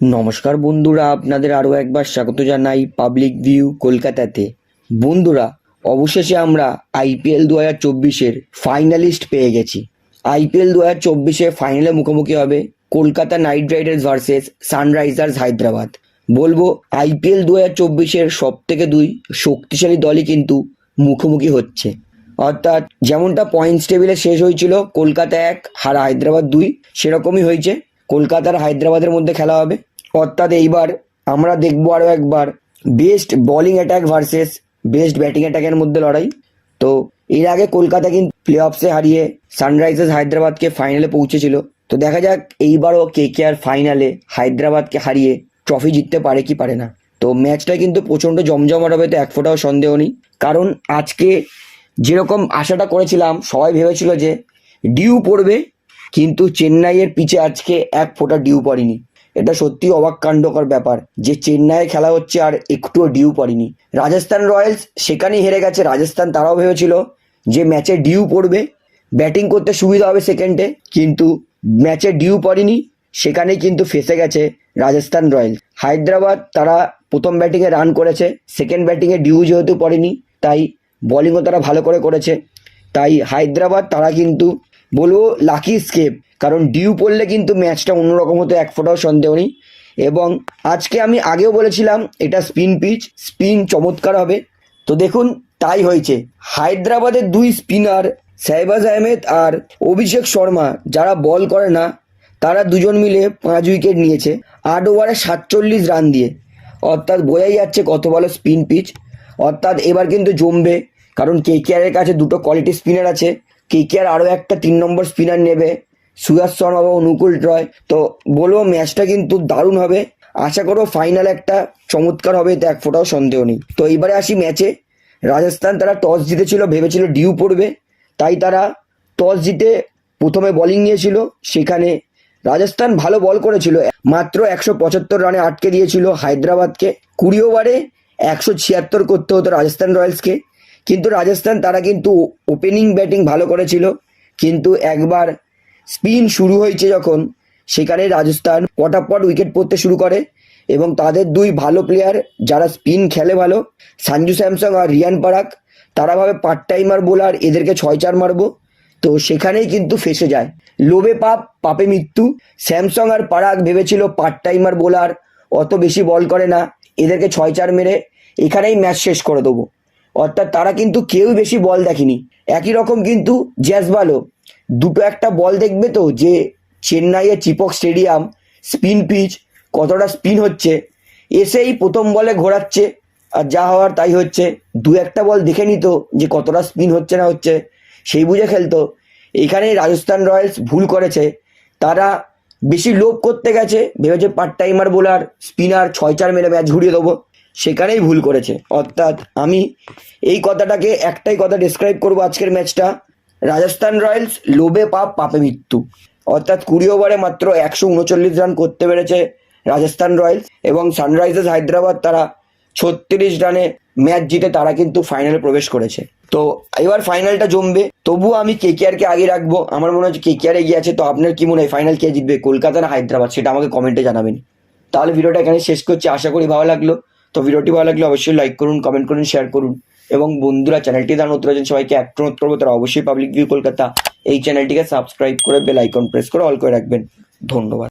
নমস্কার বন্ধুরা, আপনাদের আরও একবার স্বাগত জানাই পাবলিক ভিউ কলকাতাতে। বন্ধুরা, অবশেষে আমরা আইপিএল দু হাজার চব্বিশের ফাইনালিস্ট পেয়ে গেছি। আইপিএল দু হাজার চব্বিশে ফাইনালে মুখোমুখি হবে Kolkata Knight Riders versus Sunrisers Hyderabad. বলব আইপিএল দু হাজার চব্বিশের সব থেকে দুই শক্তিশালী দলই কিন্তু মুখোমুখি হচ্ছে। অর্থাৎ, যেমনটা পয়েন্টস টেবিলে শেষ হয়েছিল, কলকাতা এক আর হায়দ্রাবাদ দুই, সেরকমই হয়েছে। কলকাতার হায়দ্রাবাদের মধ্যে খেলা হবে। অর্থাৎ এইবার আমরা দেখব আরও একবার best bowling attack versus best batting অ্যাটাকের মধ্যে লড়াই। তো এর আগে কলকাতা কিন্তু প্লে অফসে হারিয়ে সানরাইজার্স হায়দ্রাবাদকে ফাইনালে পৌঁছেছিল। তো দেখা যাক এইবারও কে কে আর ফাইনালে হায়দ্রাবাদকে হারিয়ে ট্রফি জিততে পারে কি পারে না। তো ম্যাচটা কিন্তু প্রচণ্ড জমজমাট হবে, তো এক ফোঁটাও সন্দেহ নেই। কারণ আজকে যেরকম আশাটা করেছিলাম, সবাই ভেবেছিল যে ডিউ পড়বে, কিন্তু চেন্নাইয়ের পিছে আজকে এক ফোঁটা ডিউ পড়েনি। এটা সত্যি অবাক কাণ্ডকর ব্যাপার যে চেন্নাইয়ে খেলা হচ্ছে আর একটুও ডিউ পড়েনি। রাজস্থান রয়্যালস সেখানেই হেরে গেছে, রাজস্থান তারাও ভেবেছিল যে ম্যাচে ডিউ পড়বে, ব্যাটিং করতে সুবিধা হবে সেকেন্ডে, কিন্তু ম্যাচে ডিউ পড়েনি, সেখানেই কিন্তু ফেসে গেছে রাজস্থান রয়্যালস। হায়দ্রাবাদ তারা প্রথম ব্যাটিংয়ে রান করেছে, সেকেন্ড ব্যাটিংয়ে ডিউ যেহেতু পড়েনি, তাই বোলিংও তারা ভালো করে করেছে। তাই হায়দ্রাবাদ তারা কিন্তু বলব লাকি স্কেপ কারণ ডিউ পড়লে কিন্তু ম্যাচটা অন্যরকম হতো, এক ফোটাও সন্দেহ নেই। এবং আজকে আমি আগেও বলেছিলাম, এটা স্পিন পিচ স্পিন চমৎকার হবে। তো দেখুন, তাই হয়েছে। হায়দ্রাবাদের দুই স্পিনার সাইবাজ আহমেদ আর অভিষেক শর্মা, যারা বল করে না, তারা দুজন মিলে পাঁচ উইকেট নিয়েছে, আট ওভারে সাতচল্লিশ রান দিয়ে। অর্থাৎ বোঝাই যাচ্ছে কত ভালো স্পিন পিচ অর্থাৎ এবার কিন্তু জমবে, কারণ কে এর কাছে দুটো কোয়ালিটি স্পিনার আছে। কে আর আরও একটা তিন নম্বর স্পিনার নেবে। সুয়াস শর্মা বা অনুকূল রয়। তো বলব ম্যাচটা কিন্তু দারুণ হবে। আশা করো ফাইনাল একটা চমৎকার হবে এতে এক ফোটাও সন্দেহ নেই। তো এইবারে আসি ম্যাচে। রাজস্থান তারা টস জিতেছিল, ভেবেছিল ডিউ পড়বে। তাই তারা টস জিতে প্রথমে বলিং নিয়েছিল। সেখানে রাজস্থান ভালো বল করেছিল। মাত্র একশো পঁচাত্তর রানে আটকে দিয়েছিল হায়দ্রাবাদকে। কুড়ি ওভারে একশো ছিয়াত্তর করতে হতো রাজস্থান রয়্যালসকে। কিন্তু রাজস্থান তারা কিন্তু ওপেনিং ব্যাটিং ভালো করেছিল। কিন্তু একবার স্পিন শুরু হয়েছে যখন, সেখানে রাজস্থান পটাপট উইকেট পড়তে শুরু করে এবং তাদের দুই ভালো প্লেয়ার যারা স্পিন খেলে ভালো, সঞ্জু স্যামসং আর রিয়ান পারাক, তারা ভাবে পার্ট টাইমার বোলার এদেরকে ছয় চার মারবো। তো সেখানেই কিন্তু ফেসে যায়। লোভে পাপ, পাপে মৃত্যু। স্যামসং আর পারাক ভেবেছিল পার্ট টাইমার বোলার অত বেশি বল করে না, এদেরকে ছয় চার মেরে এখানেই ম্যাচ শেষ করে দেবো। অর্থাৎ তারা কিন্তু কেউ বেশি বল দেখেনি। একই রকম কিন্তু জ্যাসবালও দুটো একটা বল দেখবে তো যে চেন্নাইয়ের চিপক স্টেডিয়াম, স্পিন পিচ, কতটা স্পিন হচ্ছে। এসেই প্রথম বলে ঘোরাচ্ছে। আর যা হওয়ার তাই হচ্ছে। দু একটা বল দেখে নিত যে কতটা স্পিন হচ্ছে না হচ্ছে, সেই বুঝে খেলতো। এখানে রাজস্থান রয়্যালস ভুল করেছে। তারা বেশি লোভ করতে গেছে। ভেবেছে পার্ট টাইমার বোলার স্পিনার ছয় চার মেরে ম্যাচ ঘুরিয়ে দেবো। সেখানেই ভুল করেছে। অর্থাৎ আমি এই কথাটাকে একটাই কথা ডিসক্রাইব করব আজকের ম্যাচটা রাজস্থান রয়্যালস, লোভে পাপ, পাপে মৃত্যু। অর্থাৎ কুড়ি ওভারে মাত্র একশো উনচল্লিশ রান করতে পেরেছে রাজস্থান রয়্যালস এবং সানরাইজার্স হায়দ্রাবাদ তারা ছত্রিশ রানে ম্যাচ জিতে তারা কিন্তু ফাইনালে প্রবেশ করেছে। তো এবার ফাইনালটা জমবে। তবুও আমি কে কে আগে রাখব। আমার মনে হচ্ছে কে কে আর এগিয়ে আছে। তো আপনার কি মনে হয় ফাইনাল কে জিতবে, কলকাতা না হায়দ্রাবাদ? সেটা আমাকে কমেন্টে জানাবেন। তাহলে ভিডিওটা এখানে শেষ করছি। আশা করি ভালো লাগল। তো ভিডিওটি ভালো লাগলে অবশ্যই লাইক করুন কমেন্ট করুন শেয়ার করুন। এবং বন্ধুরা চ্যানেলটি দান নতুন আছেন, সবাইকে এক করব, তারা অবশ্যই পাবলিক ভিউ কলকাতা এই চ্যানেলটিকে সাবস্ক্রাইব করে বেল আইকন প্রেস করে অল করে রাখবেন। ধন্যবাদ।